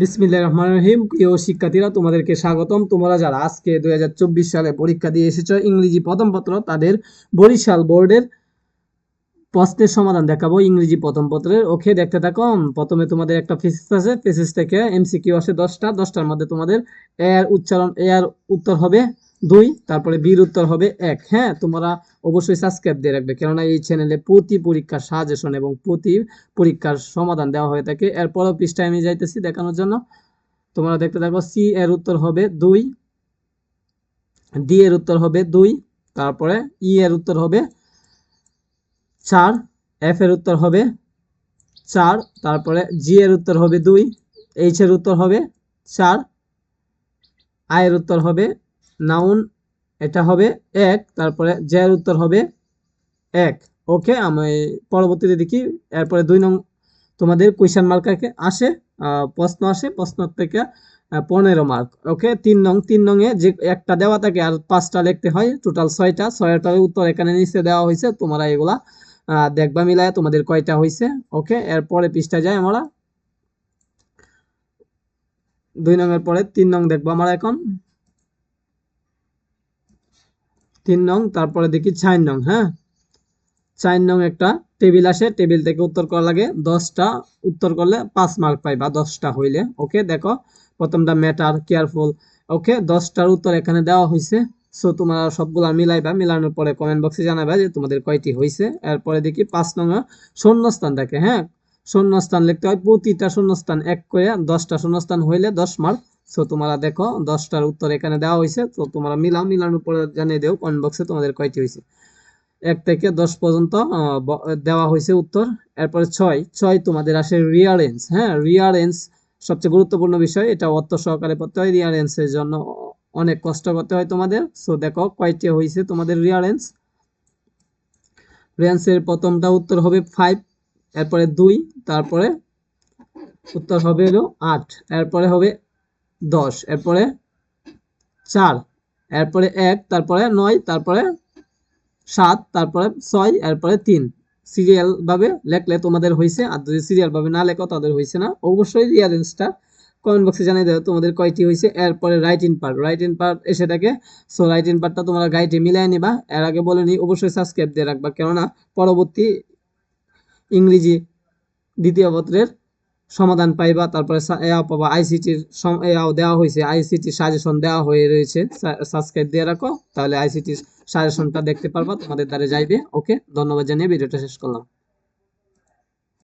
বিসমিল্লাহ রহমান রহিম। প্রিয় শিক্ষার্থীরা, তোমাদেরকে স্বাগতম। তোমরা যারা আজকে দুই সালে পরীক্ষা দিয়ে এসেছ ইংরেজি প্রথম পত্র তাদের বরিশাল বোর্ডের প্রশ্নের সমাধান দেখাবো ইংরেজি প্রথম পত্রের ওকে, দেখতে থাকো। প্রথমে তোমাদের একটা ফিসিস আছে। ফিসিস থেকে এমসিকিউ আসে দশটা। দশটার মধ্যে তোমাদের এর উচ্চারণ এর উত্তর হবে। দুই, তারপরে বির উত্তর হবে এক। হ্যাঁ তোমরা অবশ্যই সাবস্ক্রাইব দিয়ে রাখবে। কেননা এই চ্যানেলে প্রতি পরীক্ষার সাজেশন এবং প্রতি পরীক্ষার সমাধান দেওয়া হয়ে থাকে। এরপরও পৃষ্ঠায় আমি যাইতেছি দেখানোর জন্য। তোমরা দেখতে থাকো সি এর উত্তর হবে দুই ডি এর উত্তর হবে দুই, তারপরে ই এর উত্তর হবে চার এফ এর উত্তর হবে চার, তারপরে জি এর উত্তর হবে দুই এইচ এর উত্তর হবে চার আই এর উত্তর হবে নাউন, এটা হবে এক, তারপরে জে এর উত্তর হবে এক। ওকে, আমি পরবর্তীতে দেখি, এরপরে দুই নং তোমাদের কোয়েশ্চেন মার্ক আসে প্রশ্ন আসে, প্রশ্ন থেকে পনেরো মার্ক ওকে, তিন নং, তিন নংয়ে যে একটা দেওয়া থাকে, আর পাঁচটা লিখতে হয় টোটাল ছয়টা, ছয়টার উত্তর এখানে নিচে দেওয়া হয়েছে, তোমরা এগুলা দেখবা, মিলায় তোমাদের কয়টা হয়েছে। ওকে, এরপরে পৃষ্ঠা যায় আমরা। দুই নং এর পরে তিন নং দেখব আমরা এখন। তিন নং, তারপরে দেখি চার নং হ্যাঁ? চার নং একটা টেবিল আসে, টেবিল থেকে উত্তর করা লাগে, দশটা উত্তর করলে পাঁচ মার্ক পাইবা দশটা হইলে ওকে দেখো, প্রথমটা ম্যাটার কেয়ারফুল ওকে দশটার উত্তর এখানে দেওয়া হয়েছে সো তোমরা সবগুলা মিলাইবা, মিলানোর পরে কমেন্ট বক্সে জানাবা যে তোমাদের কয়টি হয়েছে এরপরে দেখি পাঁচ নং শূন্যস্থান থাকে হ্যাঁ? শূন্যস্থান লিখতে হয় প্রতিটা শূন্যস্থান এক করে, দশটা শূন্যস্থান হইলে দশ মার্ক সো তোমরা দেখো, দশটার উত্তর এখানে দেওয়া হয়েছে তো তোমরা মিলাও, মিলানোর পরে জানিয়ে দেও কমেন্ট বক্সে তোমাদের কয়টি হয়েছে এক থেকে দশ পর্যন্ত দেওয়া হয়েছে উত্তর। এরপরে ছয় ছয় তোমাদের আসে রিয়ারেন্স হ্যাঁ? রিয়ারেন্স সবচেয়ে গুরুত্বপূর্ণ বিষয়, এটা অর্থ সহকারে পড়তে হয়। রিয়ারেন্সের জন্য অনেক কষ্ট করতে হয় তোমাদের। সো দেখো, কয়টি হয়েছে তোমাদের রিয়ারেন্স রিয়ারেন্সের প্রথমটা উত্তর হবে ফাইভ এরপরে দুই, তারপরে উত্তর হবে হলো আট, এরপরে হবে দশ, এরপরে চার, এরপরে এক, তারপরে নয়, তারপরে সাত, তারপরে ছয়, এরপরে তিন। সিরিয়াল ভাবে লেখলে তোমাদের হয়েছে আর যদি সিরিয়াল ভাবে না লেখো, তাদের হয়েছে না। অবশ্যই রিয়ারেন্সটা কমেন্ট বক্সে জানিয়ে দেবে তোমাদের কয়টি হয়েছে এরপরে write in part write in part এসে থাকে সো রাইট ইন পার্টটা তোমরা গাইডে মিলাই নিবা। এর আগে বলে নি অবশ্যই সাবস্ক্রাইব দিয়ে রাখবা, কেননা পরবর্তী ইংরেজি দ্বিতীয় পত্রের সমাধান পাইবা, তারপরে পাবা। আইসিটির দেওয়া হয়েছে আইসিটি সাজেশন দেওয়া হয়ে রয়েছে। সাবস্ক্রাইব দিয়ে রাখো, তাহলে আইসিটির সাজেশনটা দেখতে পারবা, তোমাদের দ্বারা যাইবে। ওকে ধন্যবাদ জানিয়ে ভিডিওটা শেষ করলাম।